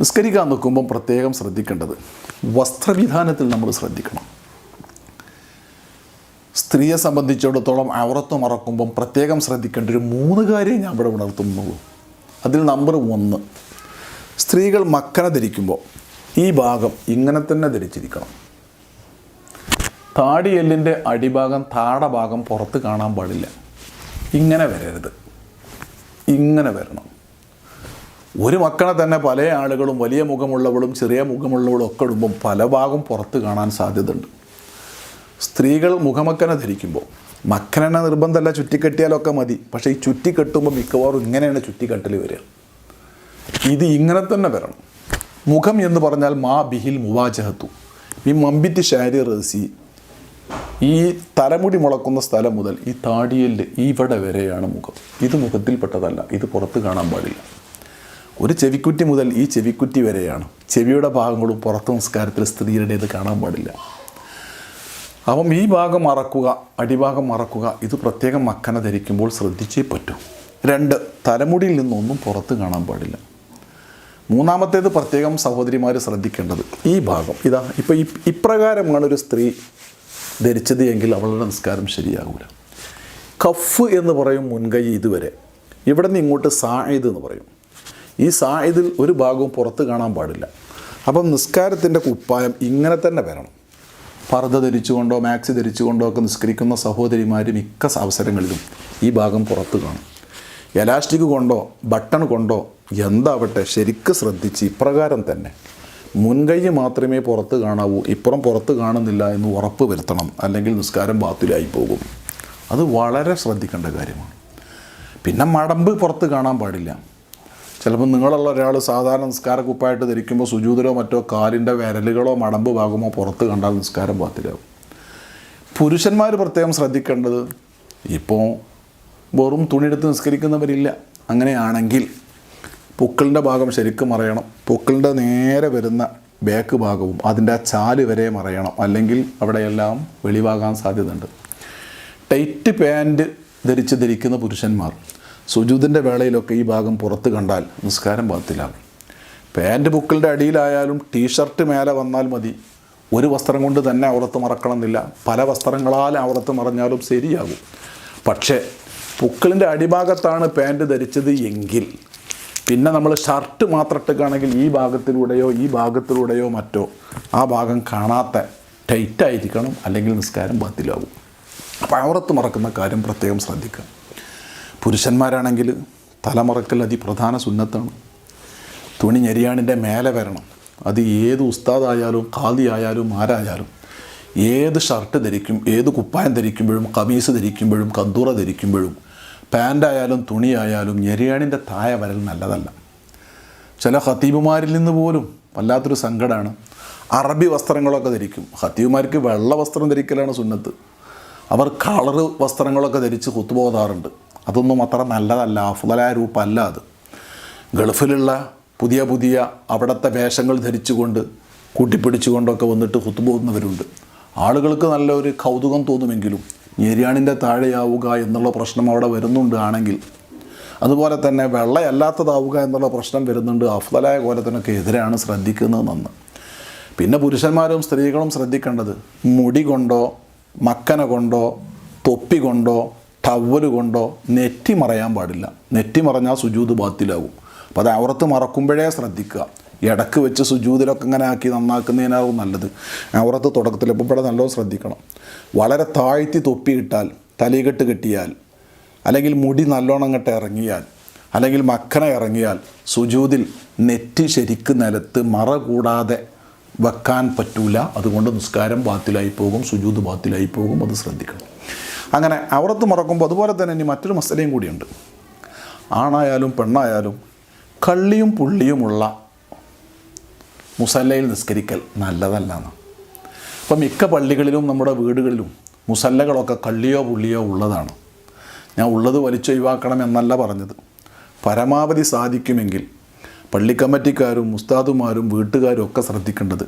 നിസ്കരിക്കാൻ നിൽക്കുമ്പം പ്രത്യേകം ശ്രദ്ധിക്കേണ്ടത് വസ്ത്രവിധാനത്തിൽ നമ്മൾ ശ്രദ്ധിക്കണം. സ്ത്രീയെ സംബന്ധിച്ചിടത്തോളം അവറത്ത് മറക്കുമ്പം പ്രത്യേകം ശ്രദ്ധിക്കേണ്ട ഒരു മൂന്ന് കാര്യം ഞാൻ ഇവിടെ ഉണർത്തുന്നുള്ളൂ. അതിൽ നമ്പർ ഒന്ന് സ്ത്രീകൾ മക്കന ധരിക്കുമ്പോൾ ഈ ഭാഗം ഇങ്ങനെ തന്നെ ധരിച്ചിരിക്കണം. താടിയെല്ലിന്റെ അടിഭാഗം താടഭാഗം പുറത്ത് കാണാൻ പാടില്ല. ഇങ്ങനെ വരരുത്. ഇങ്ങനെ വരണം. ഒരു മക്കളെ തന്നെ പല ആളുകളും വലിയ മുഖമുള്ളവളും ചെറിയ മുഖമുള്ളവളും ഒക്കെ ഇടുമ്പം പല ഭാഗം പുറത്ത് കാണാൻ സാധ്യതയുണ്ട്. സ്ത്രീകൾ മുഖമക്കനെ ധരിക്കുമ്പോൾ മക്കനെന്നെ നിർബന്ധമല്ല ചുറ്റിക്കെട്ടിയാലൊക്കെ മതി. പക്ഷേ ഈ ചുറ്റിക്കെട്ടുമ്പോൾ മിക്കവാറും ഇങ്ങനെയാണ് ചുറ്റിക്കെട്ടൽ വരിക. ഇത് ഇങ്ങനെ തന്നെ വരണം. മുഖം എന്ന് പറഞ്ഞാൽ മാ ബിഹിൽ മുവാചഹത്തു ഈ മമ്പിറ്റ് ഷാരി റസി ഈ തലമുടി മുളക്കുന്ന സ്ഥലം മുതൽ ഈ താടിയൽ ഇവിടെ വരെയാണ് മുഖം. ഇത് മുഖത്തിൽപ്പെട്ടതല്ല. ഇത് പുറത്ത് കാണാൻ പാടില്ല. ഒരു ചെവിക്കുറ്റി മുതൽ ഈ ചെവിക്കുറ്റി വരെയാണ്. ചെവിയുടെ ഭാഗങ്ങളും പുറത്ത് സംസ്കാരത്തിൽ സ്ത്രീയുടേത് കാണാൻ പാടില്ല. അപ്പം ഈ ഭാഗം മറക്കുക അടിഭാഗം മറക്കുക ഇത് പ്രത്യേകം മക്കന ധരിക്കുമ്പോൾ ശ്രദ്ധിച്ചേ പറ്റൂ. രണ്ട് തലമുടിയിൽ നിന്നൊന്നും പുറത്ത് കാണാൻ പാടില്ല. മൂന്നാമത്തേത് പ്രത്യേകം സഹോദരിമാർ ശ്രദ്ധിക്കേണ്ടത് ഈ ഭാഗം. ഇതാ ഇപ്പോൾ ഇപ്രകാരമാണ് ഒരു സ്ത്രീ ധരിച്ചത് എങ്കിൽ അവളുടെ നമസ്കാരം ശരിയാകൂല. കഫ് എന്ന് പറയും മുൻകൈ ഇതുവരെ. ഇവിടെ നിന്ന് ഇങ്ങോട്ട് സായിദ് എന്ന് പറയും. ഈ സായിദിൽ ഒരു ഭാഗവും പുറത്ത് കാണാൻ പാടില്ല. അപ്പം നിസ്കാരത്തിന്റെ കുപ്പായം ഇങ്ങനെ തന്നെ വരണം. പർദ്ദ ധരിച്ചുകൊണ്ടോ മാക്സി ധരിച്ചുകൊണ്ടോ ഒക്കെ നിസ്കരിക്കുന്ന സഹോദരിമാർ മിക്ക അവസരങ്ങളിലും ഈ ഭാഗം പുറത്ത് കാണും. എലാസ്റ്റിക് കൊണ്ടോ ബട്ടൺ കൊണ്ടോ എന്താവട്ടെ ശരിക്ക് ശ്രദ്ധിച്ച് ഇപ്രകാരം തന്നെ. മുൻകൈ മാത്രമേ പുറത്ത് കാണാവൂ. ഇപ്പുറം പുറത്ത് കാണുന്നില്ല എന്ന് ഉറപ്പ് വരുത്തണം. അല്ലെങ്കിൽ നിസ്കാരം ബാത്തിലായി പോകും. അത് വളരെ ശ്രദ്ധിക്കേണ്ട കാര്യമാണ്. പിന്നെ മടമ്പ് പുറത്ത് കാണാൻ പാടില്ല. ചിലപ്പോൾ നിങ്ങളുള്ള ഒരാൾ സാധാരണ നിസ്കാര കുപ്പായിട്ട് ധരിക്കുമ്പോൾ സുജൂതരോ മറ്റോ കാലിന്റെ വിരലുകളോ മടമ്പ് ഭാഗമോ പുറത്ത് കണ്ടാൽ നിസ്കാരം പാത്തിലാവും. പുരുഷന്മാർ പ്രത്യേകം ശ്രദ്ധിക്കേണ്ടത് ഇപ്പോൾ വെറും തുണിയെടുത്ത് നിസ്കരിക്കുന്നവരില്ല. അങ്ങനെയാണെങ്കിൽ പൊക്കിളിന്റെ ഭാഗം ശരിക്കും മറയണം. പൊക്കിളിന്റെ നേരെ വരുന്ന ബാക്ക് ഭാഗവും അതിന്റെ ആ ചാൽ വരെ മറയണം. അല്ലെങ്കിൽ അവിടെയെല്ലാം വെളിവാകാൻ സാധ്യതയുണ്ട്. ടൈറ്റ് പാന്റ് ധരിച്ച് ധരിക്കുന്ന പുരുഷന്മാർ സുജൂതിന്റെ വേളയിലൊക്കെ ഈ ഭാഗം പുറത്ത് കണ്ടാൽ നിസ്കാരം പാത്തിലാകും പാന്റ് ബുക്കിന്റെ അടിയിലായാലും ടീഷർട്ട് മേലെ വന്നാൽ മതി. ഒരു വസ്ത്രം കൊണ്ട് തന്നെ ഔറത്ത് മറക്കണമെന്നില്ല. പല വസ്ത്രങ്ങളാൽ ഔറത്ത് മറഞ്ഞാലും ശരിയാകും. പക്ഷേ പുക്കിളിന്റെ അടിഭാഗത്താണ് പാന്റ് ധരിച്ചത് എങ്കിൽ പിന്നെ നമ്മൾ ഷർട്ട് മാത്രം ഇട്ടുകയാണെങ്കിൽ ഈ ഭാഗത്തിലൂടെയോ ഈ ഭാഗത്തിലൂടെയോ മറ്റോ ആ ഭാഗം കാണാത്ത ടൈറ്റായിരിക്കണം അല്ലെങ്കിൽ നിസ്കാരം ബാത്തിലാകും. അപ്പോൾ ഔറത്ത് മറക്കുന്ന കാര്യം പ്രത്യേകം ശ്രദ്ധിക്കുക. പുരുഷന്മാരാണെങ്കിൽ തലമുറക്കൽ അതിപ്രധാന സുന്നത്താണ്. തുണി ഞെരിയാണിന്റെ മേലെ വരണം. അത് ഏത് ഉസ്താദായാലും ഖാദി ആയാലും ആരായാലും ഏത് ഷർട്ട് ധരിക്കും ഏത് കുപ്പായം ധരിക്കുമ്പോഴും കമീസ് ധരിക്കുമ്പോഴും കന്തൂറ ധരിക്കുമ്പോഴും പാന്റായാലും തുണിയായാലും ഞെരിയാണിന്റെ തായ വരൽ നല്ലതല്ല. ചില ഹത്തീബുമാരിൽ നിന്ന് പോലും വല്ലാത്തൊരു സങ്കടമാണ് അറബി വസ്ത്രങ്ങളൊക്കെ ധരിക്കും. ഹത്തീബുമാർക്ക് വെള്ള വസ്ത്രം ധരിക്കലാണ് സുന്നത്ത്. അവർ കളറ് വസ്ത്രങ്ങളൊക്കെ ധരിച്ച് കുത്തുപോകാറുണ്ട്. അതൊന്നും അത്ര നല്ലതല്ല അഫുതലായ രൂപമല്ല അത്. ഗൾഫിലുള്ള പുതിയ പുതിയ അവിടുത്തെ വേഷങ്ങൾ ധരിച്ചുകൊണ്ട് കൂട്ടിപ്പിടിച്ചുകൊണ്ടൊക്കെ വന്നിട്ട് കുത്തുപോകുന്നവരുണ്ട് ആളുകൾക്ക് നല്ലൊരു കൗതുകം തോന്നുമെങ്കിലും ഞെരിയാണിന്റെ താഴെയാവുക എന്നുള്ള പ്രശ്നം അവിടെ വരുന്നുണ്ട് ആണെങ്കിൽ അതുപോലെ തന്നെ വെള്ളയല്ലാത്തതാവുക എന്നുള്ള പ്രശ്നം വരുന്നുണ്ട് അഫ്തലായ കോലത്തിനൊക്കെ എതിരാണ് ശ്രദ്ധിക്കുന്നത് നന്ന്. പിന്നെ പുരുഷന്മാരും സ്ത്രീകളും ശ്രദ്ധിക്കേണ്ടത് മുടി കൊണ്ടോ മക്കന കൊണ്ടോ തൊപ്പി കൊണ്ടോ ടവൽ കൊണ്ടോ നെറ്റി മറയാൻ പാടില്ല. നെറ്റി മറഞ്ഞാൽ സുജൂത് ബാത്തിലാകും അപ്പോൾ അത് അവർത്ത് മറക്കുമ്പോഴേ ശ്രദ്ധിക്കുക. ഇടയ്ക്ക് വെച്ച് സുജൂതിലൊക്കെ ഇങ്ങനെ ആക്കി നന്നാക്കുന്നതിനാവും നല്ലത്. അവർത്ത് തുടക്കത്തിൽ ഇപ്പോൾ ഇവിടെ നല്ലോണം ശ്രദ്ധിക്കണം. വളരെ താഴ്ത്തി തൊപ്പി ഇട്ടാൽ തലയികെട്ട് കെട്ടിയാൽ അല്ലെങ്കിൽ മുടി നല്ലോണം അങ്ങോട്ട് ഇറങ്ങിയാൽ അല്ലെങ്കിൽ മക്കണ ഇറങ്ങിയാൽ സുജൂതിൽ നെറ്റി ശരിക്ക് നിലത്ത് മറ കൂടാതെ വെക്കാൻ പറ്റൂല. അതുകൊണ്ട് നിസ്കാരം ബാത്തിലായി പോകും സുജൂത് ബാത്തിലായി പോകും അത് ശ്രദ്ധിക്കണം. അങ്ങനെ ഔറത്ത് മറക്കുമ്പോൾ അതുപോലെ തന്നെ ഇനി മറ്റൊരു മസലയും കൂടിയുണ്ട്. ആണായാലും പെണ്ണായാലും കള്ളിയും പുള്ളിയുമുള്ള മുസല്ലയിൽ നിസ്കരിക്കൽ നല്ലതല്ല എന്ന് അപ്പം മിക്ക പള്ളികളിലും നമ്മുടെ വീടുകളിലും മുസല്ലകളൊക്കെ കള്ളിയോ പുള്ളിയോ ഉള്ളതാണ്. ഞാൻ ഉള്ളത് വലിച്ചൊഴിവാക്കണം എന്നല്ല പറഞ്ഞത്. പരമാവധി സാധിക്കുമെങ്കിൽ പള്ളി കമ്മിറ്റിക്കാരും ഉസ്താദുമാരും വീട്ടുകാരും ഒക്കെ ശ്രദ്ധിക്കേണ്ടത്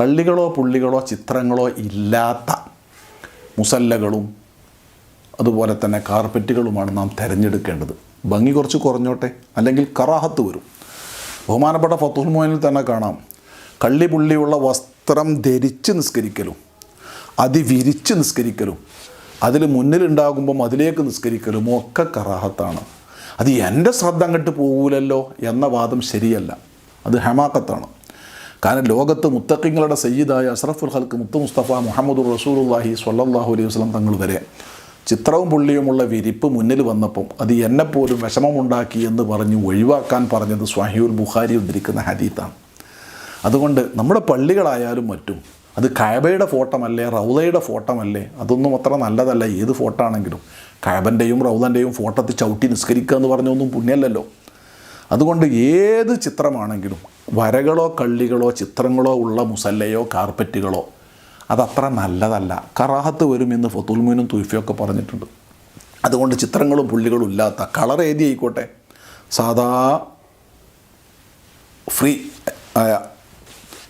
കള്ളികളോ പുള്ളികളോ ചിത്രങ്ങളോ ഇല്ലാത്ത മുസല്ലകളും അതുപോലെ തന്നെ കാർപ്പറ്റുകളുമാണ് നാം തിരഞ്ഞെടുക്കേണ്ടത്. ഭംഗി കുറച്ച് കുറഞ്ഞോട്ടെ? അല്ലെങ്കിൽ കറാഹത്ത് വരും. ബഹുമാനപ്പെട്ട ഫത്തുൽ മോനിൽ തന്നെ കാണാം. കള്ളി പുള്ളിയുള്ള വസ്ത്രം ധരിച്ച് നിസ്കരിക്കലും അതിവിരിച്ച് നിസ്കരിക്കലും അതിൽ മുന്നിലുണ്ടാകുമ്പം അതിലേക്ക് നിസ്കരിക്കലും ഒക്കെ കറാഹത്താണ്. അത് എന്റെ ശ്രദ്ധ അങ്ങോട്ട് പോകൂലല്ലോ എന്ന വാദം ശരിയല്ല. അത് ഹെമാക്കത്താണ്. കാരണം ലോകത്ത് മുത്തക്കിങ്ങളുടെ സയ്യിദായ അഷ്റഫുൽ ഹൽക്ക് മുത്തു മുസ്തഫ മുഹമ്മദ് റസൂലുല്ലാഹി സ്വല്ലാഹു അലൈഹി വസല്ലം തങ്ങൾ വരെ ചിത്രവും പുള്ളിയുമുള്ള വിരിപ്പ് മുന്നിൽ വന്നപ്പം അത് എന്നെപ്പോലും വിഷമമുണ്ടാക്കി എന്ന് പറഞ്ഞ് ഒഴിവാക്കാൻ പറഞ്ഞത് സ്വാഹിയുൽ ബുഖാരി ഉദ്ധരിക്കുന്ന ഹദീത്താണ്. അതുകൊണ്ട് നമ്മുടെ പള്ളികളായാലും മറ്റും അത് കയബയുടെ ഫോട്ടമല്ലേ റൗദയുടെ ഫോട്ടമല്ലേ അതൊന്നും അത്ര നല്ലതല്ല. ഏത് ഫോട്ടോ ആണെങ്കിലും കയബന്റെയും റൗദന്റെയും ഫോട്ടത്തിൽ ചവിട്ടി നിസ്കരിക്കുക എന്ന് പറഞ്ഞൊന്നും പുണ്യമല്ലല്ലോ അതുകൊണ്ട് ഏത് ചിത്രമാണെങ്കിലും വരകളോ കള്ളികളോ ചിത്രങ്ങളോ ഉള്ള മുസല്ലയോ കാർപ്പറ്റുകളോ അതത്ര നല്ലതല്ല. കറാഹത്ത് വരുമെന്ന് ഫത്തുൽമീനും തുൽഫിയൊക്കെ പറഞ്ഞിട്ടുണ്ട്. അതുകൊണ്ട് ചിത്രങ്ങളും പുള്ളികളും ഇല്ലാത്ത കളർ ഏതി ആയിക്കോട്ടെ. സാധാ ഫ്രീ ആയ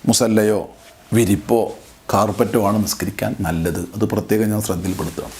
മുസല്ലയോ വിരിപ്പോ കാർപ്പറ്റോ ആണ് നിസ്കരിക്കാൻ നല്ലത്. അത് പ്രത്യേകം ഞാൻ ശ്രദ്ധയിൽപ്പെടുത്തുകയാണ്.